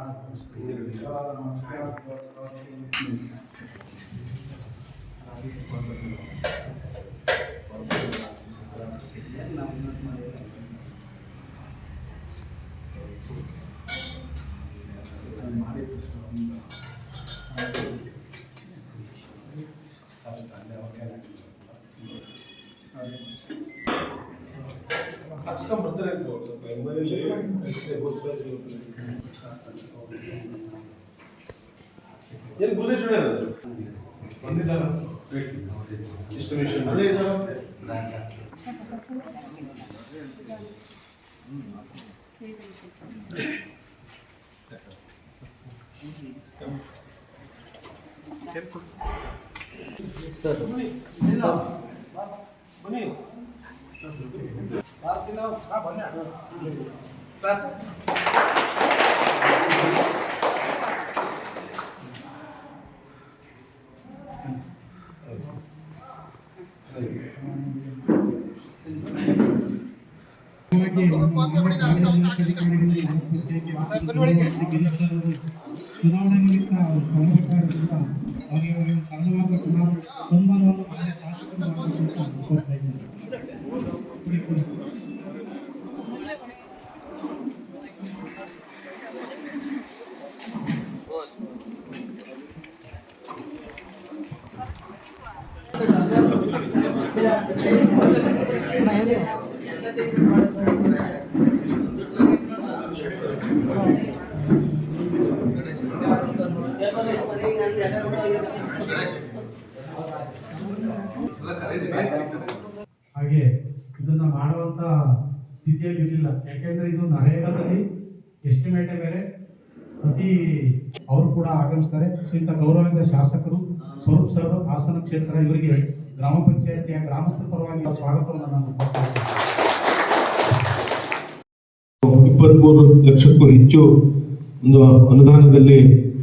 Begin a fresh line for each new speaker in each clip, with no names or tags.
life and Spirit of God
and on behalf of our King and
Thank you. ಹಾಕ್ಸ್ಕೊಂಡ್ ಬರ್ತಾರೆ ಮನೇಲಿ ಏನು ಬುದ್ಧೇಶ್ವರ ಬಂದಿದ್ದಾರ ಎಷ್ಟು ನಿಮಿಷ ಮಳೆ ಇದ್ದಾರ ಬನ್ನಿ
ಚುನಾವಣೆ ನಿಮಿತ್ತ ಹೋರಾಟಗಾರರಿಂದ ಅವರಿಗೆ ಒಂದು ಸರಳವಾದ ಚುನಾವಣೆ ಸನ್ಮಾನವನ್ನು ಮಾನ್ಯ ಶಾಸಕರು ಹಾಗೆ ಇದನ್ನ ಮಾಡುವಂತ ಸ್ಥಿತಿಯಲ್ಲಿ ಇರಲಿಲ್ಲ ಯಾಕೆಂದ್ರೆ ಇದು ನರೇಗಾದಲ್ಲಿ ಎಸ್ಟಿಮೇಟ್ ಮೇಲೆ ಅತಿ ಅವರು ಕೂಡ ಆಗಮಿಸ್ತಾರೆ ಶ್ರೀಯುತ ಗೌರವಿತ ಶಾಸಕರು, ಸ್ವರೂಪ್ ಸರ್ ಹಾಸನ ಕ್ಷೇತ್ರ ಇವರಿಗೆ ಗ್ರಾಮ ಪಂಚಾಯತಿಯ ಗ್ರಾಮಸ್ಥರ ಪರವಾಗಿ ಸ್ವಾಗತವನ್ನು ನಾನು.
ಇಪ್ಪತ್ಮೂರು ಲಕ್ಷಕ್ಕೂ ಹೆಚ್ಚು ಒಂದು ಅನುದಾನದಲ್ಲಿ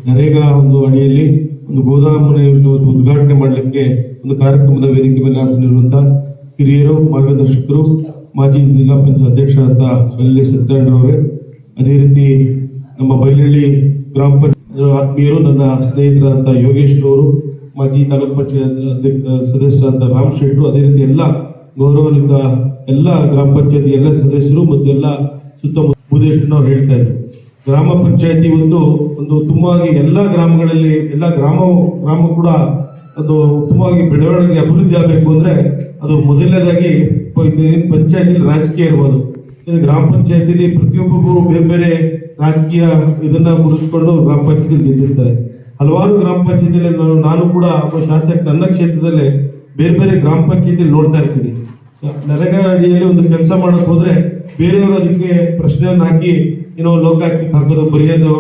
ನರೇಗಾ ಒಂದು ಅಡಿಯಲ್ಲಿ ಒಂದು ಗೋದಾಮನೆಯನ್ನು ಉದ್ಘಾಟನೆ ಮಾಡಲಿಕ್ಕೆ ಒಂದು ಕಾರ್ಯಕ್ರಮದ ವೇದಿಕೆ ಮೇಲೆ ಹಾಸನಿರುವಂತಹ ಹಿರಿಯರು, ಮಾರ್ಗದರ್ಶಕರು, ಮಾಜಿ ಜಿಲ್ಲಾ ಪಂಚಾಯತ್ ಅಧ್ಯಕ್ಷರಾದ ಬಲ್ಲೆ ಸತ್ಯನಾರಾಯಣರವರೇ ಅದೇ ರೀತಿ ನಮ್ಮ ಬೈಲಹಳ್ಳಿ ಗ್ರಾಮ ಪಂಚಾಯತ್ ಆತ್ಮೀಯರು, ನನ್ನ ಸ್ನೇಹಿತರಾದಂಥ ಯೋಗೇಶ್ ಅವರು ಮಾಜಿ ತಾಲೂಕ್ ಪಂಚಾಯತ್ ಸದಸ್ಯರಾದ ರಾಮ್ ಶೆಟ್ಟರು, ಅದೇ ರೀತಿ ಎಲ್ಲ ಗೌರವಾನ್ವಿತ ಎಲ್ಲ ಗ್ರಾಮ ಪಂಚಾಯತಿ ಎಲ್ಲ ಸದಸ್ಯರು ಮತ್ತು ಎಲ್ಲ ಸುತ್ತಮುತ್ತ ಉದ್ದೇಶನ ಹೇಳ್ತಾ ಇದ್ರು. ಗ್ರಾಮ ಪಂಚಾಯತಿ ಒಂದು ಒಂದು ತುಂಬಾ ಎಲ್ಲ ಗ್ರಾಮಗಳಲ್ಲಿ, ಎಲ್ಲ ಗ್ರಾಮ ಗ್ರಾಮ ಕೂಡ ಅದು ಉತ್ತಮವಾಗಿ ಬೆಳವಣಿಗೆ ಅಭಿವೃದ್ಧಿ ಆಗಬೇಕು ಅಂದ್ರೆ ಅದು ಮೊದಲನೇದಾಗಿ ಪಂಚಾಯತಿ ರಾಜಕೀಯ ಇರ್ಬೋದು. ಗ್ರಾಮ ಪಂಚಾಯತಿಲಿ ಪ್ರತಿಯೊಬ್ಬರು ಬೇರೆ ಬೇರೆ ರಾಜಕೀಯ ಇದನ್ನ ಮುಗಿಸ್ಕೊಂಡು ಗ್ರಾಮ ಪಂಚಾಯತಿ ಗೆದ್ದಿರ್ತಾರೆ. ಹಲವಾರು ಗ್ರಾಮ ಪಂಚಾಯತಿಯಲ್ಲಿ ನಾನು ನಾನು ಕೂಡ ಒಬ್ಬ ಶಾಸಕ ನನ್ನ ಕ್ಷೇತ್ರದಲ್ಲೇ ಬೇರೆ ಬೇರೆ ಗ್ರಾಮ ಪಂಚಾಯತಿಲಿ ನೋಡ್ತಾ ಇರ್ತೀನಿ. ನರೇಗಾ ಅಡಿಯಲ್ಲಿ ಒಂದು ಕೆಲಸ ಮಾಡಕ್ ಹೋದ್ರೆ ಬೇರೆಯವರು ಅದಕ್ಕೆ ಪ್ರಶ್ನೆಯನ್ನು ಹಾಕಿ ಏನೋ ಲೋಕಾಯುಕ್ತಕ್ಕೆ ಹಾಕೋದು ಬರೆಯೋದು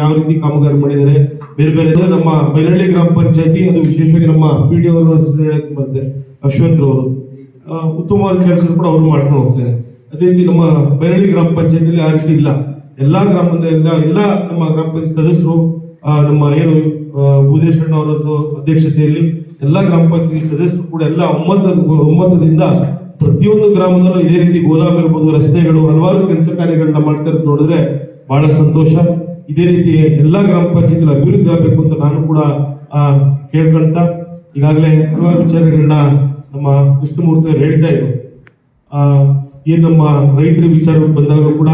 ಯಾವ ರೀತಿ ಕಾಮಗಾರಿ ಮಾಡಿದ್ದಾರೆ ಬೇರೆ ಬೇರೆ ನಮ್ಮ ಬೈರಳ್ಳಿ ಗ್ರಾಮ ಪಂಚಾಯತಿ, ಅದು ವಿಶೇಷವಾಗಿ ನಮ್ಮ ಪಿ ಡಿ ಅವರು ಬಂದೆ. ಅವರು ಉತ್ತಮವಾದ ಕೆಲಸ ಕೂಡ ಅವರು ಮಾಡ್ಕೊಂಡು ಹೋಗ್ತಾರೆ. ಅದೇ ರೀತಿ ನಮ್ಮ ಬೈರಳ್ಳಿ ಗ್ರಾಮ ಪಂಚಾಯತಿಯಲ್ಲಿ ಆ ರೀತಿ ಇಲ್ಲ. ಎಲ್ಲಾ ಗ್ರಾಮದ ಎಲ್ಲ ಎಲ್ಲ ನಮ್ಮ ಗ್ರಾಮ ಪಂಚಾಯತ್ ಸದಸ್ಯರು ನಮ್ಮ ಏನು ಭೂದೇಶಣ್ಣ ಅವರದ್ದು ಅಧ್ಯಕ್ಷತೆಯಲ್ಲಿ ಎಲ್ಲ ಗ್ರಾಮ ಪಂಚಾಯತ್ ಸದಸ್ಯರು ಕೂಡ ಎಲ್ಲ ಒಮ್ಮತ ಒಮ್ಮತದಿಂದ ಪ್ರತಿಯೊಂದು ಗ್ರಾಮದಲ್ಲೂ ಇದೇ ರೀತಿ ಗೋದಾಮ್ ಇರ್ಬೋದು, ರಸ್ತೆಗಳು, ಹಲವಾರು ಕೆಲಸ ಕಾರ್ಯಗಳನ್ನ ಮಾಡ್ತಾ ನೋಡಿದ್ರೆ ಬಹಳ ಸಂತೋಷ. ಇದೇ ರೀತಿ ಎಲ್ಲ ಗ್ರಾಮ ಪಂಚಾಯತ್ ಅಭಿವೃದ್ಧಿ ಆಗಬೇಕು ಅಂತ ನಾನು ಕೂಡ ಆ, ಕೇಳ್ಕೊಂತ ಈಗಾಗಲೇ ಹಲವಾರು ವಿಚಾರಗಳನ್ನ ನಮ್ಮ ಕೃಷ್ಣಮೂರ್ತಿ ಅವರು ಹೇಳ್ತಾ ಇದ್ರು. ಏನ್ ನಮ್ಮ ರೈತರ ವಿಚಾರ ಬಂದಾಗ ಕೂಡ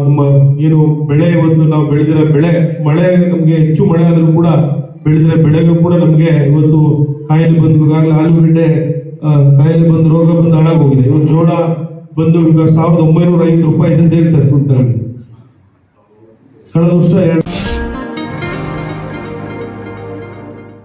ನಮ್ಮ ಏನು ಬೆಳೆ ಇವತ್ತು ನಾವು ಬೆಳೆದಿರೋ ಬೆಳೆ ಮಳೆ ನಮಗೆ ಹೆಚ್ಚು ಮಳೆ ಆದರೂ ಕೂಡ ಬೆಳೆದಿರೋ ಬೆಳೆಗೂ ಕೂಡ ನಮಗೆ ಇವತ್ತು ಕಾಯಿಲೆ ಬಂದು ಈಗಾಗಲೇ ಆಲೂಗಡ್ಡೆ ಕಾಯಿಲೆ ಬಂದು ರೋಗ ಬಂದು ಹಾಳಾಗೋಗಿದೆ. ಇವತ್ತು ಜೋಳ ಬಂದು ಈಗ ಸಾವಿರದ ಒಂಬೈನೂರ ಐದು ರೂಪಾಯಿ ಅಂತ ಹೇಳ್ತಾರೆ ಕ್ವಿಂಟಲ್ 他着都帅呀